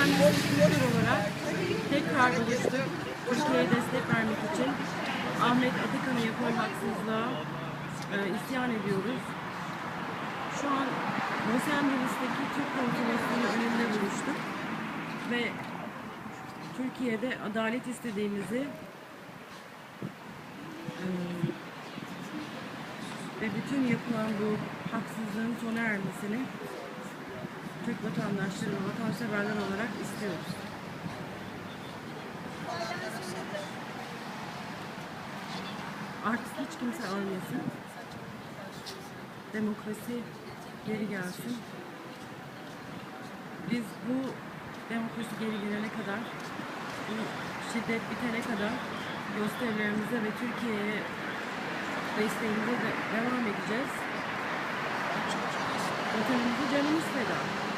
Efendisi Türkler olarak tekrar buluştuk. Türkiye'ye destek vermek için Ahmet Atakan'a yapılan haksızlığa e, isyan ediyoruz. Şu an Los Angeles'taki Türk konsolosluğunun önünde buluştuk ve Türkiye'de adalet istediğimizi e, ve bütün yapılan bu haksızlığın sona ermesini Türk vatandaşları ve vatanseverler olarak istiyoruz. Artık hiç kimse ölmesin. Demokrasi geri gelsin. Biz bu demokrasi geri gelene kadar, şiddet bitene kadar gösterilerimize ve Türkiye'ye desteğimize de devam edeceğiz. Vatanımızı canımız feda.